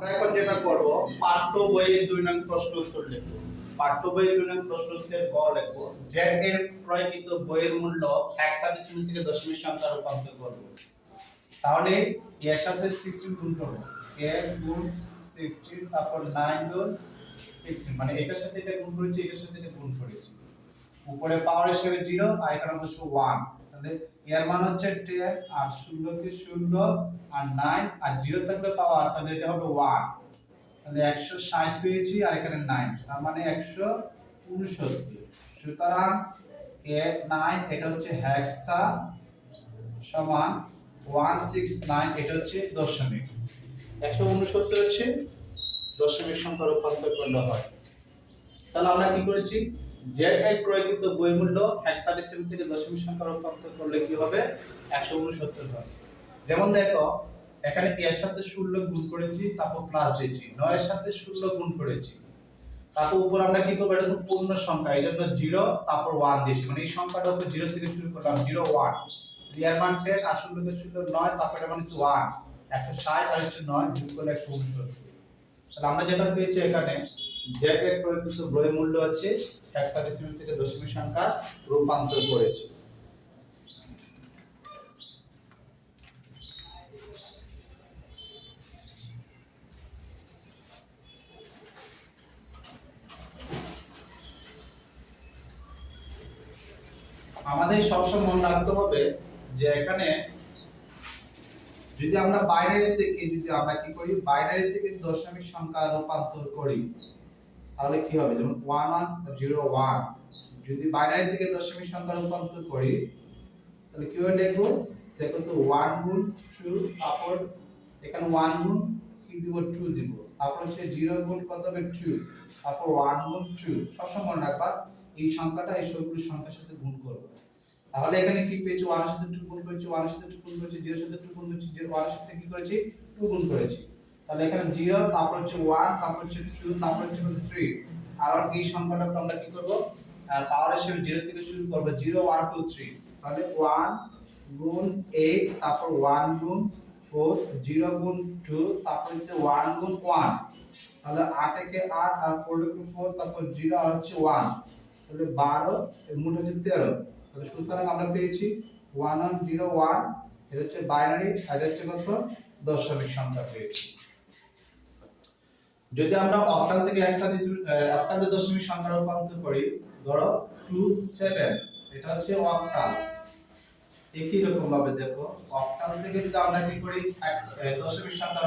আমরা এখন যেটা করব, পাঠ্য বইয়ের দুই নং প্রশ্ন উত্তর লিখব। পাঠ্য বইয়ের দুই নং প্রশ্ন উত্তরের ক লিখব। জেড এর ক্রয়কৃত বইয়ের মূল্য এক হেক্সাডেসিমাল থেকে দশমিক সংখ্যা রূপান্তর করব। তাহলে এর সাথে 16 গুণ করব। এ গুণ 16 তারপর 9 গুণ 16 মানে এটার সাথে এটা গুণ করেছি, এটার সাথে এটা গুণ করেছি। উপরে পাওয়ার হিসেবে 0 আর এখানে বসবো 1 তাহলে এর মান হচ্ছে 10 আর 0 কে 0 আর 9 আর 0 থাকলে পাওয়ার, তাহলে এটা হবে 1 তাহলে 160 পেয়েছি, আর এখানে 9 তার মানে 169 সুতরাং এ 9 এটা হচ্ছে হেক্সা সমান 169 এটা হচ্ছে দশমিক। 169 হচ্ছে, দশমিক সংখ্যা রূপান্তর করলে হয়। তাহলে আমরা কি করেছি? জেড এর ক্রয়কৃত বই মূল্য হেক্সাডেসিমাল থেকে দশমিক সংখ্যা রূপান্তর করলে কি হবে? 169 হবে। যেমন দেখো, এখানে এর সাথে 16 গুণ করেছি, তারপর প্লাস দিয়েছি। 9 এর সাথে 16 গুণ করেছি। তারপর উপর আমরা কি করব? এটা তো পূর্ণ সংখ্যা, এই জন্য 0 তারপর 1 দিয়েছি। মানে এই সংখ্যাটা উপর 0 থেকে শুরু করলাম 0 1 রিয়াল মান 10 আর 16 কে 16 9 তারপর এটা মানে 1 160 আর হচ্ছে 9 যোগ করলে 169 তাহলে আমরা যেটা পেয়েছি এখানে বই মূল্য থেকে দশমিক সংখ্যা রূপান্তর করেছে। আমাদের সবসময় মনে রাখতে হবে যে এখানে যদি আমরা বাইনারি থেকে, যদি আমরা কি করি বাইনারি থেকে দশমিক সংখ্যা রূপান্তর করি তাহলে কি হবে? যেমন ওয়ান ওয়ান জিরো ওয়ান যদি বাইনারি থেকে দশমিক সংখ্যা রূপান্তর করি, তাহলে কীভাবে দেখব দেখো? তো ওয়ান গুণ টু তারপর এখানে ওয়ান গুণ কি দিব? টু দিব। তারপর হচ্ছে জিরো গুণ কত হবে? টু তারপর ওয়ান গুণ টু সবসময় মনে রাখবা, এই সংখ্যাটা এই সবগুলো সংখ্যার সাথে গুণ করব। তাহলে এখানে কি পেয়েছি? ওয়ানের সাথে টু গুণ করেছি ওয়ানের সাথে টু গুণ করেছি জিরোর সাথে টু গুণ করেছি জিরো ওয়ানের সাথে কি করেছি? টু গুণ করেছি। তাহলে এখানে জিরো তারপর হচ্ছে ওয়ান তারপর হচ্ছে টু তারপর হচ্ছে থ্রি আর এই সংখ্যাটা আমরা কি করব? পাওয়ার হিসেবে জিরো থেকে শুরু করব জিরো ওয়ান টু থ্রি তাহলে ওয়ান গুণ এইট তারপর ওয়ান গুণ ফোর জিরো গুণ টু তারপর হচ্ছে ওয়ান গুণ ওয়ান তাহলে আট একে আট আর ফোর একে ফোর তারপর জিরো আর হচ্ছে ওয়ান তাহলে বারো মোট হচ্ছে তেরো। তাহলে সুতরাং আমরা পেয়েছি ওয়ান ওয়ান জিরো ওয়ান এটা হচ্ছে বাইনারি আর হচ্ছে কত? দশমিক সংখ্যা পেয়েছি। যদি আমরা অক্টাল থেকে অক্টাল দশমিক সংখ্যা রূপান্তর করি, ধরো টু সেভেন এটা হচ্ছে অক্টাল। একই রকম ভাবে দেখো, অক্টাল থেকে যদি আমরা কি করি দশমিক সংখ্যা